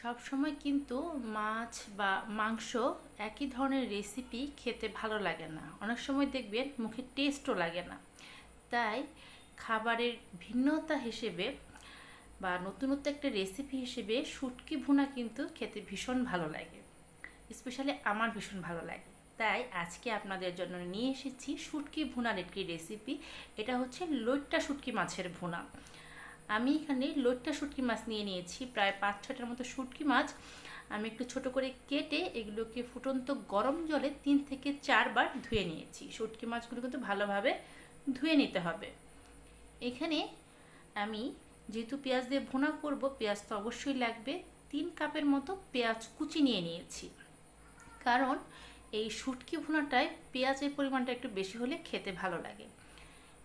সব সময় কিন্তু মাছ বা মাংস একই ধরনের রেসিপি খেতে ভালো লাগে না। অনেক সময় দেখবেন মুখে টেস্টও লাগে না। তাই খাবারের ভিন্নতা হিসেবে বা নতুনত্ব একটা রেসিপি হিসেবে শুটকি ভুনা কিন্তু খেতে ভীষণ ভালো লাগে। স্পেশালি আমার ভীষণ ভালো লাগে। তাই আজকে আপনাদের জন্য নিয়ে এসেছি শুটকি ভুনার একটি রেসিপি এটা হচ্ছে লইট্টা শুটকি মাছের ভুনা। আমি এখানে লইট্টা শুটকি মাছ নিয়ে নিয়েছি, প্রায় পাঁচ ছটার মতো শুটকি মাছ। আমি একটু ছোট করে কেটে এগুলোকে ফুটন্ত গরম জলে তিন থেকে চারবার ধুয়ে নিয়েছি। শুটকি মাছগুলো কিন্তু ভালোভাবে ধুয়ে নিতে হবে। এখানে আমি যেহেতু পেঁয়াজ দিয়ে ভুনা করব, পেঁয়াজ তো অবশ্যই লাগবে। তিন কাপের মতো পেঁয়াজ কুচি নিয়ে নিয়েছি। কারণ এই শুটকি ভুনাটায় পেঁয়াজের পরিমাণটা একটু বেশি হলে খেতে ভালো লাগে।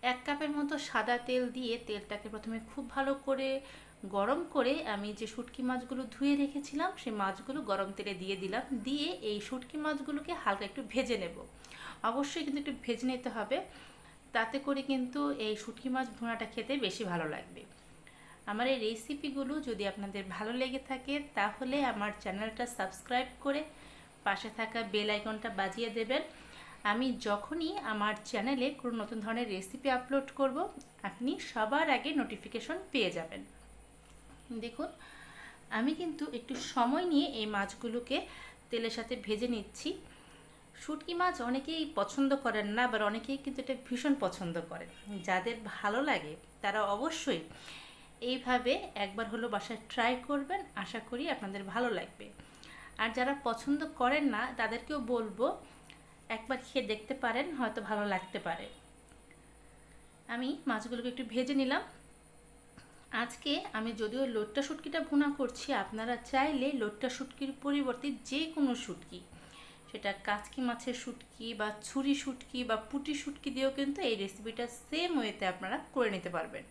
এক কাপের মতো সাদা তেল দিয়ে তেলটাকে প্রথমে খুব ভালো করে গরম করে আমি যে শুটকি মাছগুলো ধুয়ে রেখেছিলাম, সেই মাছগুলো গরম তেলে দিয়ে দিলাম। দিয়ে এই শুটকি মাছগুলোকে হালকা একটু ভেজে নেব। অবশ্যই কিন্তু একটু ভেজে নিতে হবে। তাতে করে কিন্তু এই শুটকি মাছ ভুনাটা খেতে বেশি ভালো লাগবে। আমার এই রেসিপিগুলো যদি আপনাদের ভালো লেগে থাকে, তাহলে আমার চ্যানেলটা সাবস্ক্রাইব করে পাশে থাকা বেল আইকনটা বাজিয়ে দেবেন। আমি যখনই আমার চ্যানেলে কোনো নতুন ধরনের রেসিপি আপলোড করব, আপনি সবার আগে নোটিফিকেশন পেয়ে যাবেন। দেখুন, আমি কিন্তু একটু সময় নিয়ে এই মাছগুলোকে তেলের সাথে ভেজে নিচ্ছি। শুটকি মাছ অনেকেই পছন্দ করেন না, আবার অনেকেই কিন্তু এটা ভীষণ পছন্দ করেন। যাদের ভালো লাগে, তারা অবশ্যই এইভাবে একবার হলো বাসায় ট্রাই করবেন। আশা করি আপনাদের ভালো লাগবে। আর যারা পছন্দ করেন না, তাদেরকেও বলব একবার খেয়ে দেখতে পারেন, হয়তো ভালো লাগতে পারে। আমি মাছগুলোকে একটু ভেজে নিলাম। আজকে আমি যদিও লোট্টা শুটকিটা ভুনা করছি, আপনারা চাইলে লোট্টা শুটকির পরিবর্তে যে কোনো শুটকি। সেটা কাচকি মাছের শুটকি বা ছুরি শুটকি বা পুটি শুটকি দিয়েও কিন্তু এই রেসিপিটা সেম ওয়েতে আপনারা করে নিতে পারবেন।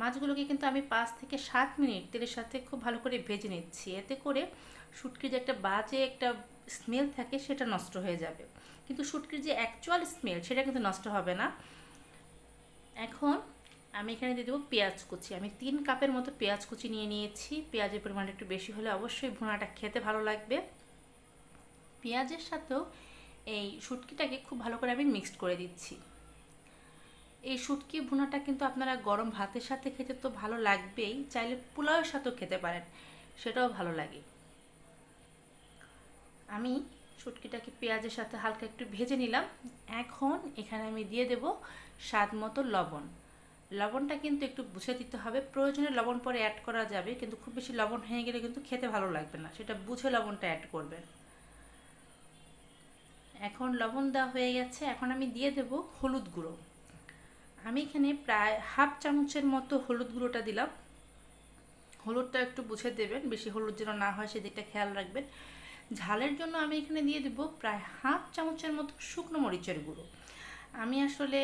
মাছগুলোকে কিন্তু আমি পাঁচ থেকে সাত মিনিট তেলের সাথে খুব ভালো করে ভেজে নিচ্ছি। এতে করে শুটকির যে একটা বাজে একটা স্মেল থাকে সেটা নষ্ট হয়ে যাবে। কিন্তু শুটকির যে অ্যাকচুয়াল স্মেল সেটা কিন্তু নষ্ট হবে না। এখন আমি এখানে দিয়ে দেবো পেঁয়াজ কুচি। আমি তিন কাপের মতো পেঁয়াজ কুচি নিয়ে নিয়েছি। পেঁয়াজের পরিমাণটা একটু বেশি হলে অবশ্যই ভুনাটা খেতে ভালো লাগবে। পেঁয়াজের সাথেও এই শুটকিটাকে খুব ভালো করে আমি মিক্সড করে দিচ্ছি। এই শুটকি ভুনাটা কিন্তু আপনারা গরম ভাতের সাথে খেতে তো ভালো লাগবেই, চাইলে পোলাওয়ের সাথেও খেতে পারেন, সেটাও ভালো লাগে। আমি শুটকিটাকে পেঁয়াজের সাথে হালকা একটু ভেজে নিলাম। এখন এখানে আমি দিয়ে দেব স্বাদ মতো লবণ। লবণটা কিন্তু একটু বুঝে দিতে হবে, প্রয়োজনে লবণ পরে অ্যাড করা যাবে, কিন্তু খুব বেশি লবণ হয়ে গেলে কিন্তু খেতে ভালো লাগবে না, সেটা বুঝে লবণটা অ্যাড করবেন। এখন লবণ দেওয়া হয়ে গেছে, এখন আমি দিয়ে দেব হলুদ গুঁড়ো। আমি এখানে প্রায় হাফ চামচের মতো হলুদ গুঁড়োটা দিলাম। হলুদটা একটু বুঝে দেবেন, বেশি হলুদ যেন না হয় সেদিকটা খেয়াল রাখবেন। ঝালের জন্য আমি এখানে দিয়ে দেব প্রায় হাফ চামচের মতো শুকনো মরিচের গুঁড়ো। আমি আসলে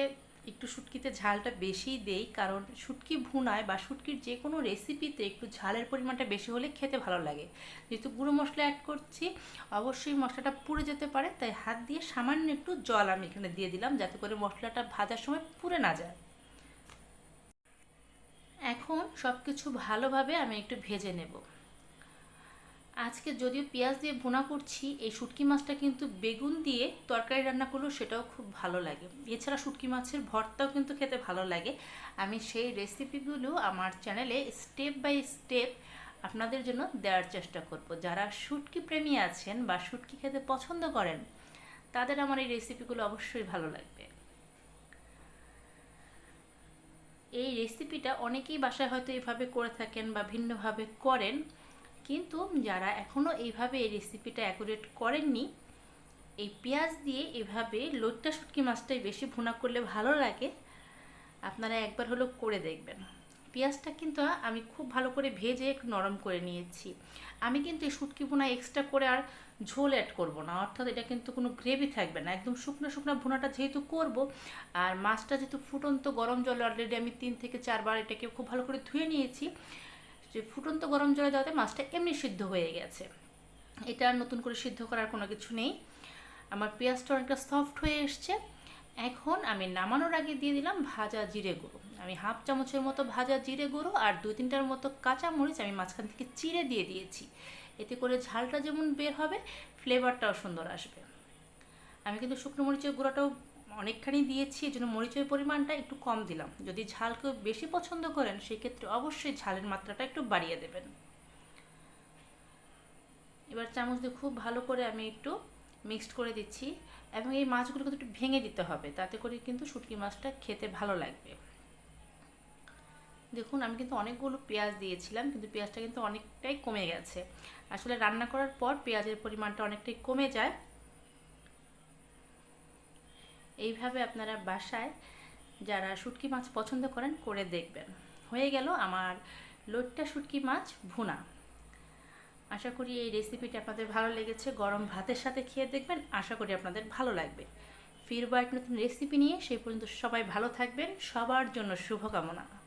একটু শুটকিতে ঝালটা বেশি দেই, কারণ শুটকি ভুনায় বা শুটকির যে কোনো রেসিপিতে একটু ঝালের পরিমাণটা বেশি হলে খেতে ভালো লাগে। যেহেতু গুঁড়ো মশলা অ্যাড করছি, অবশ্যই মশলাটা পুড়ে যেতে পারে, তাই হাত দিয়ে সামান্য একটু জল আমি এখানে দিয়ে দিলাম যাতে করে মশলাটা ভাজার সময় পুড়ে না যায়। এখন সব কিছু ভালোভাবে আমি একটু ভেজে নেব। আজকে যদিও পেঁয়াজ দিয়ে ভুনা করছি, এই শুটকি মাছটা কিন্তু বেগুন দিয়ে তরকারি রান্না করলেও সেটাও খুব ভালো লাগে। এছাড়া শুটকি মাছের ভর্তাও কিন্তু খেতে ভালো লাগে। আমি সেই রেসিপিগুলো আমার চ্যানেলে স্টেপ বাই স্টেপ আপনাদের জন্য দেওয়ার চেষ্টা করব। যারা শুটকি প্রেমী আছেন বা শুটকি খেতে পছন্দ করেন, তাদের আমার এই রেসিপিগুলো অবশ্যই ভালো লাগবে। এই রেসিপিটা অনেকেই বাসায় হয়তো এভাবে করে থাকেন বা ভিন্নভাবে করেন। কিন্তু যারা এখনও এইভাবে এই রেসিপিটা অ্যাকুরেট করেননি, এই পেঁয়াজ দিয়ে এভাবে লোটটা শুটকি মাছটাই বেশি ভুনা করলে ভালো লাগে, আপনারা একবার হলো করে দেখবেন। পেঁয়াজটা কিন্তু আমি খুব ভালো করে ভেজে নরম করে নিয়েছি। আমি কিন্তু এই শুটকি ভুনা এক্সট্রা করে আর ঝোল অ্যাড করব না, অর্থাৎ এটা কিন্তু কোনো গ্রেভি থাকবে না। একদম শুকনো শুকনো ভুনাটা যেহেতু করব, আর মাছটা যেহেতু ফুটন্ত গরম জলে অলরেডি আমি তিন থেকে চারবার এটাকে খুব ভালো করে ধুয়ে নিয়েছি যে ফুটন্ত গরম জলে দেওয়াতে মাছটা এমনি সিদ্ধ হয়ে গেছে। এটা নতুন করে সিদ্ধ করার কোনো কিছু নেই। আমার পেঁয়াজটা অনেকটা সফট হয়ে এসছে। এখন আমি নামানোর আগে দিয়ে দিলাম ভাজা জিরে গুঁড়ো। আমি হাফ চামচের মতো ভাজা জিরে গুঁড়ো আর দুই তিনটার মতো কাঁচা মরিচ আমি মাঝখান থেকে চিড়ে দিয়ে দিয়েছি। এতে করে ঝালটা যেমন বের হবে ফ্লেভারটাও সুন্দর আসবে। আমি কিন্তু শুকনো মরিচের গুঁড়োটাও অনেকখানি দিয়েছি, এই জন্য মরিচের পরিমাণটা একটু কম দিলাম। যদি ঝাল কেউ বেশি পছন্দ করেন, সেক্ষেত্রে অবশ্যই ঝালের মাত্রাটা একটু বাড়িয়ে দেবেন। এবার চামচ দিয়ে খুব ভালো করে আমি একটু মিক্সড করে দিচ্ছি এবং এই মাছগুলো কিন্তু একটু ভেঙে দিতে হবে, তাতে করে কিন্তু শুটকি মাছটা খেতে ভালো লাগবে। দেখুন, আমি কিন্তু অনেকগুলো পেঁয়াজ দিয়েছিলাম, কিন্তু পেঁয়াজটা কিন্তু অনেকটাই কমে গেছে। আসলে রান্না করার পর পেঁয়াজের পরিমাণটা অনেকটাই কমে যায় এইভাবে আপনারা বাসায় যারা শুটকি মাছ পছন্দ করেন করে দেখবেন। হয়ে গেল আমার লোট্টা শুটকি মাছ ভুনা। আশা করি এই রেসিপিটা আপনাদের ভালো লেগেছে। গরম ভাতের সাথে খেয়ে দেখবেন। আশা করি আপনাদের ভালো লাগবে। ফিরবো এক নতুন রেসিপি নিয়ে। সেই পর্যন্ত সবাই ভালো থাকবেন। সবার জন্য শুভকামনা।